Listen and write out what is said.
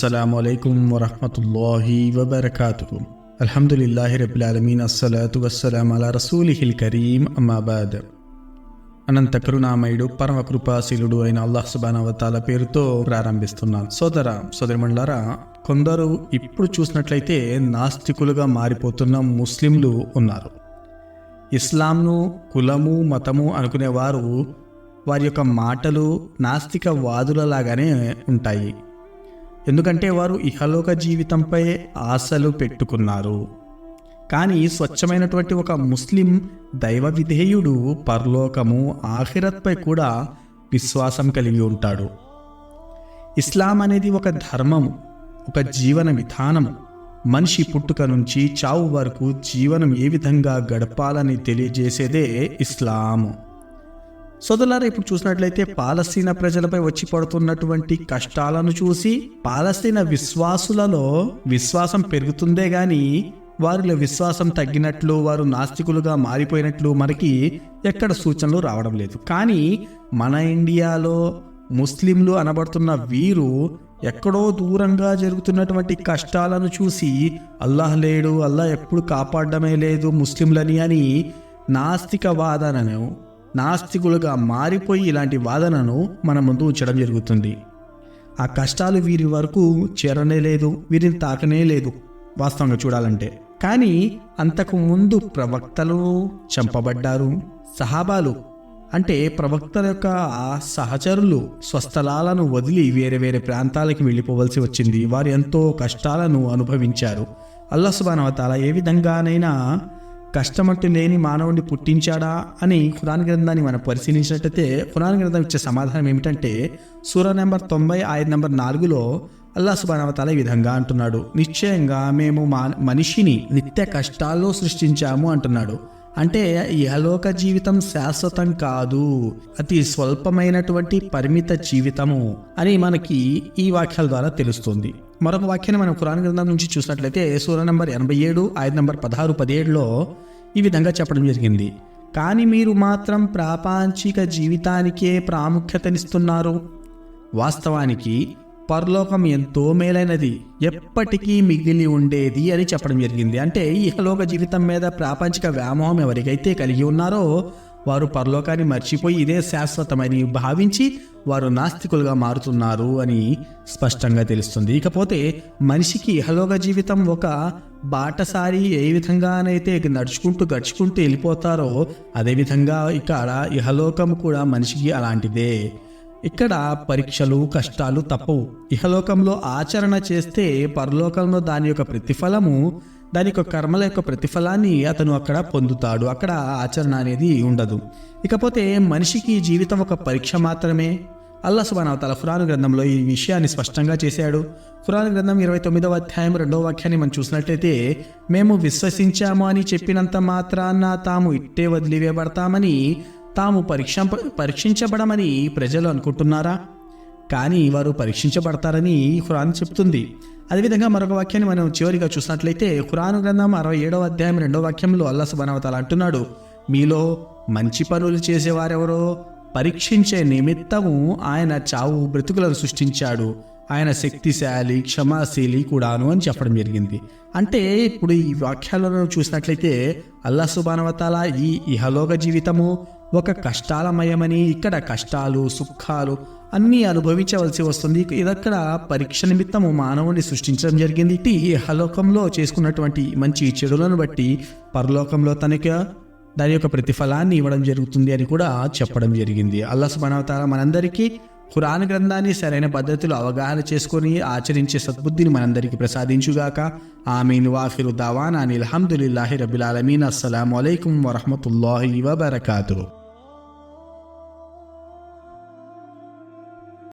అస్సలం అయికం వరహమతుల్లాహి వబర్కాతు అల్హమ్దులిల్లాహి రబిలాలమీన్ అస్సలాతు వస్సలాం అలా రసూలిహిల్ కరీం అమాబాద్ అనంత కరుణామయుడు పరమ కృపాశీలుడు అయిన అల్లాహ్ సుబానవతాల పేరుతో ప్రారంభిస్తున్నాను. సోదర సోదరిమండలారా కొందరు ఇప్పుడు చూసినట్లయితే నాస్తికులుగా మారిపోతున్న ముస్లింలు ఉన్నారు. ఇస్లాంను కులము మతము అనుకునేవారు వారి యొక్క మాటలు నాస్తిక వాదులలాగానే ఉంటాయి. ఎందుకంటే వారు ఇహలోక జీవితంపై ఆశలు పెట్టుకున్నారు. కానీ స్వచ్ఛమైనటువంటి ఒక ముస్లిం దైవ విధేయుడు పరలోకము ఆఖిరత్పై కూడా విశ్వాసం కలిగి ఉంటాడు. ఇస్లాం అనేది ఒక ధర్మము ఒక జీవన విధానము. మనిషి పుట్టుక నుంచి చావు వరకు జీవనం ఏ విధంగా గడపాలని తెలియజేసేదే ఇస్లాము. సోదరులారా ఇప్పుడు చూసినట్లయితే పాలస్తీనా ప్రజలపై వచ్చి పడుతున్నటువంటి కష్టాలను చూసి పాలస్తీనా విశ్వాసులలో విశ్వాసం పెరుగుతుందే గాని వారిలో విశ్వాసం తగ్గినట్లు వారు నాస్తికులుగా మారిపోయినట్లు మనకి ఎక్కడ సూచనలు రావడం లేదు. కానీ మన ఇండియాలో ముస్లింలు అనబడుతున్న వీరు ఎక్కడో దూరంగా జరుగుతున్నటువంటి కష్టాలను చూసి అల్లాహ్ లేడు అల్లాహ్ ఎప్పుడు కాపాడడమే లేదు ముస్లింలని అని నాస్తికవాదనను నాస్తికులుగా మారిపోయి ఇలాంటి వాదనను మన ముందు ఉంచడం జరుగుతుంది. ఆ కష్టాలు వీరి వరకు చేరనే లేదు వీరిని తాకనే లేదు వాస్తవంగా చూడాలంటే. కానీ అంతకు ముందు ప్రవక్తలు చంపబడ్డారు సహాబాలు అంటే ప్రవక్తల యొక్క సహచరులు స్వస్థలాలను వదిలి వేరే వేరే ప్రాంతాలకు వెళ్ళిపోవలసి వచ్చింది. వారు ఎంతో కష్టాలను అనుభవించారు. అల్లా సుబానవతాల ఏ విధంగానైనా కష్టమంటూ లేని మానవుడిని పుట్టించాడా అని ఖురాన్ గ్రంథాన్ని మనం పరిశీలించినట్టయితే ఖురాన్ గ్రంథం ఇచ్చే సమాధానం ఏమిటంటే సూర నెంబర్ తొంభై ఐదు నెంబర్ నాలుగులో అల్లా సుబానవతాల ఈ విధంగా అంటున్నాడు. నిశ్చయంగా మేము మా మనిషిని నిత్య కష్టాల్లో సృష్టించాము అంటున్నాడు. అంటే ఇహలోక జీవితం శాశ్వతం కాదు అతి స్వల్పమైనటువంటి పరిమిత జీవితము అని మనకి ఈ వాక్యాల ద్వారా తెలుస్తుంది. మరొక వాక్యాన్ని మనం పురాణ గ్రంథం నుంచి చూసినట్లయితే సూర్య నంబర్ ఎనభై ఏడు ఐదు నంబర్ పదహారు పదిహేడులో ఈ విధంగా చెప్పడం జరిగింది. కానీ మీరు మాత్రం ప్రాపంచిక జీవితానికే ప్రాముఖ్యతనిస్తున్నారు. వాస్తవానికి పరలోకం ఎంతో మేలైనది ఎప్పటికీ మిగిలి ఉండేది అని చెప్పడం జరిగింది. అంటే ఇహలోక జీవితం మీద ప్రాపంచిక వ్యామోహం ఎవరికైతే కలిగి ఉన్నారో వారు పరలోకాన్ని మర్చిపోయి ఇదే శాశ్వతమని భావించి వారు నాస్తికులుగా మారుతున్నారు అని స్పష్టంగా తెలుస్తుంది. ఇకపోతే మనిషికి ఇహలోక జీవితం ఒక బాటసారి ఏ విధంగానైతే నడుచుకుంటూ గడుచుకుంటూ వెళ్ళిపోతారో అదేవిధంగా ఇక్కడ ఇహలోకం కూడా మనిషికి అలాంటిదే. ఇక్కడ పరీక్షలు కష్టాలు తప్పవు. ఇహలోకంలో ఆచరణ చేస్తే పరలోకంలో దాని యొక్క ప్రతిఫలము దాని యొక్క కర్మల యొక్క ప్రతిఫలాన్ని అతను అక్కడ పొందుతాడు. అక్కడ ఆచరణ అనేది ఉండదు. ఇకపోతే మనిషికి జీవితం ఒక పరీక్ష మాత్రమే. అల్లా సుబానవతాల ఖురాన్ గ్రంథంలో ఈ విషయాన్ని స్పష్టంగా చేశాడు. ఖురాన్ గ్రంథం ఇరవై తొమ్మిదవ అధ్యాయం రెండవ వాక్యాన్ని మనం చూసినట్లయితే మేము విశ్వసించాము అని చెప్పినంత మాత్రాన తాము ఇట్టే వదిలివేయబడతామని తాము పరీక్ష పరీక్షించబడమని ప్రజలు అనుకుంటున్నారా? కానీ వారు పరీక్షించబడతారని ఖురాన్ చెప్తుంది. అదేవిధంగా మరొక వాక్యాన్ని మనం చివరిగా చూసినట్లయితే ఖురాన్ గ్రంథం అరవై ఏడవ అధ్యాయం రెండవ వాక్యంలో అల్లా సుబానవతాల అంటున్నాడు మీలో మంచి పనులు చేసేవారెవరో పరీక్షించే నిమిత్తము ఆయన చావు బ్రతుకులను సృష్టించాడు. ఆయన శక్తిశాలి క్షమాశీలి కూడాను అని చెప్పడం జరిగింది. అంటే ఇప్పుడు ఈ వాక్యాలను చూసినట్లయితే అల్లా సుబానవతాల ఈ ఇహలోక జీవితము ఒక కష్టాలమయమని ఇక్కడ కష్టాలు సుఖాలు అన్నీ అనుభవించవలసి వస్తుంది. ఇదక్కడ పరీక్ష నిమిత్తము మానవుని సృష్టించడం జరిగింది. ఇటు ఇహలోకంలో చేసుకున్నటువంటి మంచి చెడులను బట్టి పరలోకంలో తనకి దాని యొక్క ప్రతిఫలాన్ని ఇవ్వడం జరుగుతుంది అని కూడా చెప్పడం జరిగింది. అల్లా మనవతార మనందరికీ ఖురాన్ గ్రంథాన్ని సరైన పద్ధతిలో అవగాహన చేసుకొని ఆచరించే సద్బుద్ధిని మనందరికీ ప్రసాదించుగాక. ఆమీన్. వాఫిరు దావాన్ అని అల్హమ్దుల్లాహి రబిల్ అలమీన్ అస్సలం అయికం వరహమతుల్లాహి వబర్కాతు